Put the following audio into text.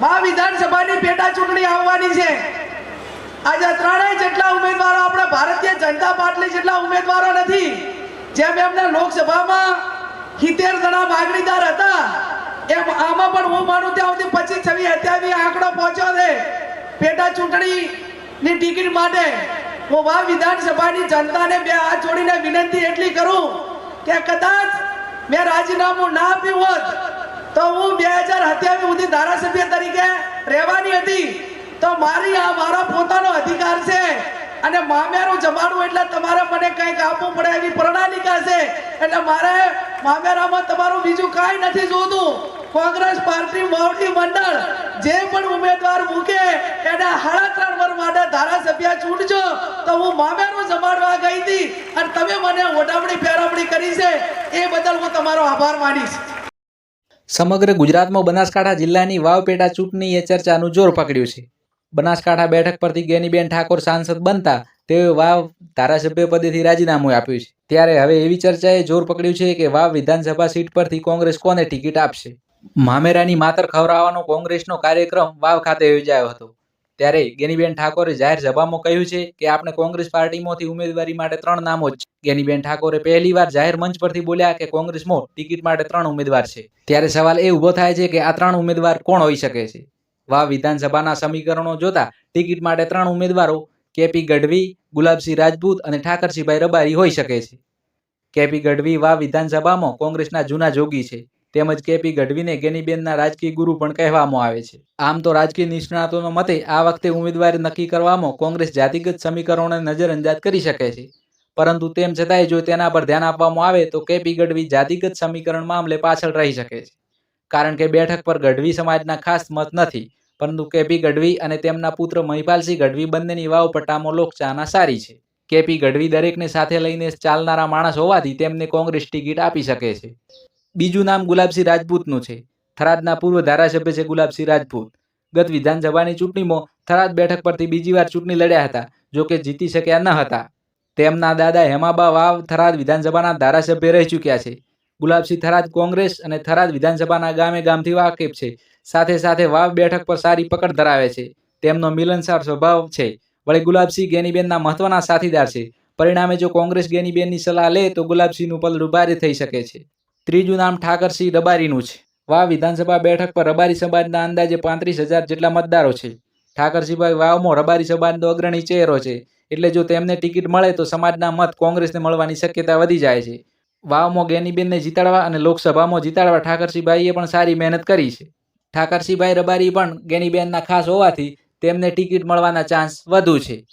મા વિધાનસભાની પેટા ચૂંટણી આવવાની છે. આજે ત્રણેય જેટલા ઉમેદવારો આપણા ભારતીય જનતા પાર્ટી જેટલા ઉમેદવારો નથી, જેમ એમને લોકસભામાં સિત્તેર જણા માગણીદાર હતા, એમ આમાં પણ હું માનું ત્યાં સુધી પચીસ, છવ્વીસ, સત્યાવીસ આંકડો પહોંચ્યો છે. પેટા ચૂંટણીની ટિકિટ માટે હું વા વિધાનસભાની જનતાને બે હાથ જોડીને વિનંતી એટલી કરું કે કદાચ મેં રાજીનામું ના આપ્યું હોત તો હું બે હજાર સત્યાવીસ સુધી ધારાસભ્ય તરીકે રહેવાની હતી. તો મારી આ મારો પોતાનો અધિકાર છે અને મામેરું જમાડવું એટલે તમારે મને કંઈક આપવું પડે એવી પ્રણાલિકા છે. એટલે મારે મામેરામાં તમારું બીજું કાંઈ નથી જોતું. કોંગ્રેસ પાર્ટી મોવડી મંડળ જે પણ ઉમેદવાર મૂકે એને સાડા ત્રણ વર્ષ માટે ધારાસભ્ય ચૂંટજો. તો હું મામેરું જમાડવા ગઈ હતી અને તમે મને ઓઢામણી ફેરવણી કરી છે. એ બદલ હું તમારો આભાર માનીશ. સમગ્ર ગુજરાતમાં બનાસકાંઠા જિલ્લાની વાવ પેટા ચૂંટણીએ ચર્ચાનું જોર પકડ્યું છે. બનાસકાંઠા બેઠક પરથી ગેનીબેન ઠાકોર સાંસદ બનતા તેઓએ વાવ ધારાસભ્ય પદેથી રાજીનામું આપ્યું છે. ત્યારે હવે એવી ચર્ચાએ જોર પકડ્યું છે કે વાવ વિધાનસભા સીટ પરથી કોંગ્રેસ કોને ટિકિટ આપશે? મામેરાની માતર ખવડાવવાનો કોંગ્રેસનો કાર્યક્રમ વાવ ખાતે યોજાયો હતો. ત્યારે ગેનીબેન ઠાકોરે જાહેર સભામાં કહ્યું છે કે આપણે કોંગ્રેસ પાર્ટીમાંથી ઉમેદવારી માટે ત્રણ નામો જ ગેનીબેન ઠાકોરે પહેલીવાર જાહેર મંચ પરથી બોલ્યા કે કોંગ્રેસમાં ટિકિટ માટે ત્રણ ઉમેદવાર છે. ત્યારે સવાલ એ ઊભો થાય છે કે આ ત્રણ ઉમેદવાર કોણ હોઈ શકે છે? વા વિધાનસભાના સમીકરણો જોતા ટિકિટ માટે ત્રણ ઉમેદવારો કેપી ગઢવી, ગુલાબસિંહ રાજપૂત અને ઠાકરસિંહભાઈ રબારી હોઈ શકે છે. કેપી ગઢવી વા વિધાનસભામાં કોંગ્રેસના જૂના જોગી છે. તેમજ કેપી ગઢવીને ગેનીબેનના રાજકીય ગુરુ પણ કહેવામાં આવે છે. આમ તો રાજકીય નિષ્ણાતોના મતે આ વખતે ઉમેદવારી નક્કી કરવામાં કોંગ્રેસ જાતિગત સમીકરણોને નજરઅંદાજ કરી શકે છે. પરંતુ તેમ છતાંય જો તેના પર ધ્યાન આપવામાં આવે તો કેપી ગઢવી જાતિગત સમીકરણ મામલે પાછળ રહી શકે છે. કારણ કે બેઠક પર ગઢવી સમાજના ખાસ મત નથી, પરંતુ કેપી ગઢવી અને તેમના પુત્ર મહિપાલસિંહ ગઢવી બંનેની વાવ પટ્ટામાં લોકચાહના સારી છે. કેપી ગઢવી દરેકને સાથે લઈને ચાલનારા માણસ હોવાથી તેમને કોંગ્રેસ ટિકિટ આપી શકે છે. બીજું નામ ગુલાબસિંહ રાજપૂતનું છે. થરાદના પૂર્વ ધારાસભ્ય છે ગુલાબસિંહ રાજપૂત. ગત વિધાનસભાની ચૂંટણીમાં થરાદ બેઠક પરથી બીજી વાર ચૂંટણી લડ્યા હતા, જો કે જીતી શક્યા ન હતા. તેમના દાદા હેમાબા વાવ થરાદ વિધાનસભાના ધારાસભ્ય રહી ચૂક્યા છે. ગુલાબસિંહ થરાદ કોંગ્રેસ અને થરાદ વિધાનસભાના ગામે ગામથી વાકેફ છે. સાથે સાથે વાવ બેઠક પર સારી પકડ ધરાવે છે. તેમનો મિલનસાર સ્વભાવ છે. વળી ગુલાબસિંહ ગેનીબેનના મહત્વના સાથીદાર છે. પરિણામે જો કોંગ્રેસ ગેનીબેનની સલાહ લે તો ગુલાબસિંહનું પલ ભારે થઈ શકે છે. ત્રીજું નામ ઠાકરસિંહ રબારીનું છે. વાવ વિધાનસભા બેઠક પર રબારી સમાજના અંદાજે પાંત્રીસ હજાર જેટલા મતદારો છે. ઠાકરસિંહભાઈ વાવમાં રબારી સમાજનો અગ્રણી ચહેરો છે. એટલે જો તેમને ટિકિટ મળે તો સમાજના મત કોંગ્રેસને મળવાની શક્યતા વધી જાય છે. વાવમાં ગેનીબેનને જીતાડવા અને લોકસભામાં જીતાડવા ઠાકરસિંહભાઈએ પણ સારી મહેનત કરી છે. ઠાકરસિંહભાઈ રબારી પણ ગેનીબેનના ખાસ હોવાથી તેમને ટિકિટ મળવાના ચાન્સ વધુ છે.